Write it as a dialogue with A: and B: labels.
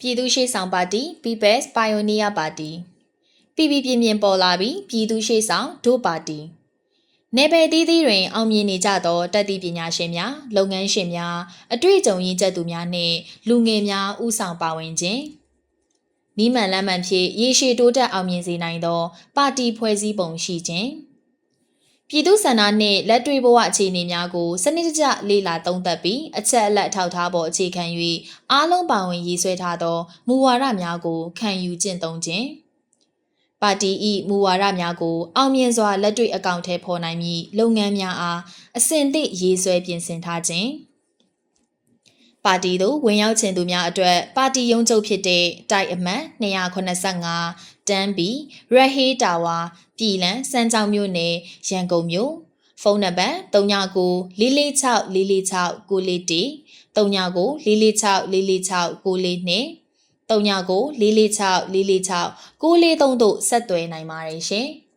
A: ပြည်သူ့ရှေ့ဆောင်ပါတီ People's Pioneer Party ပြည်ပြည်ပြင်းပြင်းပေါ်လာပြီးပြည်သူ့ရှေ့ဆောင်ဒို့ပါတီနေပယ်သီးသီးတွင်အောင်မြင်နေကြသောတက်သည့်ပညာရှင်များလုပ်ငန်းရှင်များအတွေ့အကြုံရင့်ကျက်သူများနှင့်လူငယ်များဦးဆောင်ပါဝင်ခြင်းမိမှန်လမ်းမှန်ဖြင့်ရေရှည်တိုးတက်အောင်မြင်စေနိုင်သော ပါတီဖွဲ့စည်းပုံရှိခြင်း ပြည်သူ့ဆန္ဒနှင့်လက်တွေ့ဘဝအခြေအနေများကိုစနစ်တကျလေ့လာသုံးသပ်ပြီးအချက်အလက်ထောက်ထားပေါ်အခြေခံ၍အားလုံးပါဝင်ရည်ဆွဲထားသောမူဝါဒများကိုခံယူကျင့်သုံးခြင်းပါတီ၏မူဝါဒများကိုအောင်မြင်စွာလက်တွေ့အကောင့်ထဲပေါ်နိုင်မည့်လုပ်ငန်းများအားအစဉ်သည့်ရေးဆွဲပြင်ဆင်ထားခြင်းပါတီသို့ဝင်ရောက်ခြင်းသူများအတွက်ပါတီရုံးချုပ်ဖြစ်တဲ့တိုက်အမှတ်285 တန်းဘီရဟေးတာဝါပြည်လန်စမ်းကြောင်မြို့နယ်ရန်ကုန်မြို့ဖုန်းနံပါတ်39 446 446 941 39 446 446 942 39 446 446 943တို့ဆက်သွယ်နိုင်ပါတယ်ရှင်။